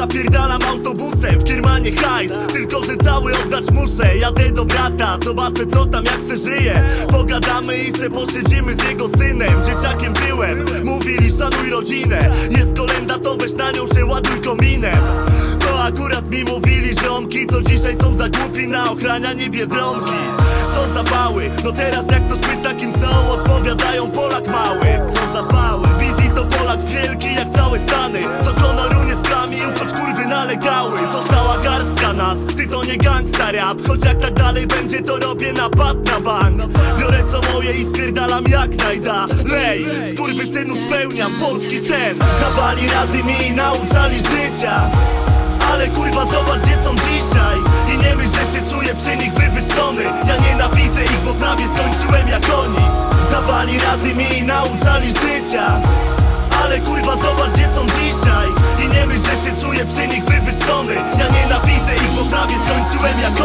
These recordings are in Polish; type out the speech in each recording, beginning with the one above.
Napierdalam autobusem, w kiermanie hajs Tylko, że cały oddać muszę. Jadę do brata, zobaczę co tam jak se żyje. Pogadamy i se posiedzimy z jego synem. Dzieciakiem byłem, mówili szanuj rodzinę. Jest kolenda, to weź na nią przeładuj kominem. To akurat mi mówili ziomki Co dzisiaj są za głupi na ochranianie Biedronki. Co za pały, no teraz jak ktoś pyta kim są Odpowiadają Polak mały. Co za pały, ty to nie gangsta rap. Choć jak tak dalej będzie to robię napad na bank. Biorę co moje i spierdalam jak najdalej synu spełniam polski sen. Dawali rady mi i nauczali życia. Ale kurwa zobacz gdzie są dzisiaj. I nie myśl, że się czuję przy nich wywyższony. Ja nienawidzę ich, bo prawie skończyłem jak oni. Dawali rady mi i nauczali życia. Ale kurwa zobacz gdzie są dzisiaj. I nie myśl, że się czuję przy nich jak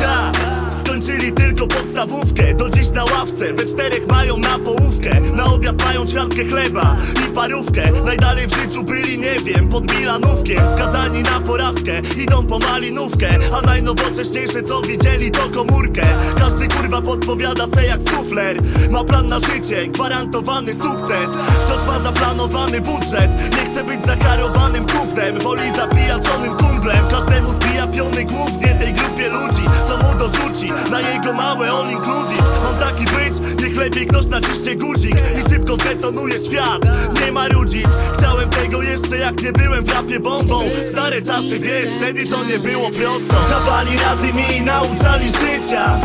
Tak Skończyli tylko podstawówkę. Do dziś na ławce, we czterech mają na połówkę. Na obiad mają ćwiartkę chleba i parówkę. Najdalej w życiu byli, nie wiem, pod Milanówkiem. Skazani na porażkę, idą po malinówkę. A najnowocześniejsze co widzieli to komórkę. Każdy kurwa podpowiada se jak sufler. Ma plan na życie, gwarantowany sukces. Wciąż ma zaplanowany budżet. Nie chce być zakarowanym gównem. Woli zapijaczonym kunglem Każdemu zbija piony głównie tej grupie ludzi Co mu dorzuci na jego małe all inclusive. Mam taki być, niech lepiej ktoś naciśnie guzik I szybko zdetonuje świat, nie ma rudzić Chciałem tego jeszcze jak nie byłem w rapie bombą. Stare czasy wiesz, wtedy to nie było prosto. Dawali rady mi i nauczali życia.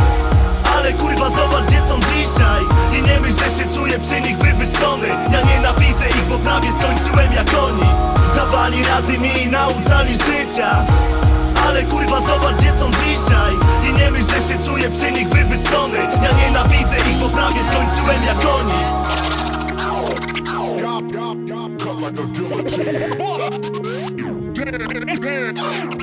Ale kurwa zobacz gdzie są dzisiaj. I nie myśl, że się czuję przy nich wywyższony. Ja nienawidzę ich, bo prawie skończyłem jak oni. Dawali rady mi i nauczali życia ale kurwa zobacz gdzie są dzisiaj I nie myśl, że się czuję przy nich wywyższony Ja nienawidzę ich, bo prawie skończyłem jak oni like a guillotine.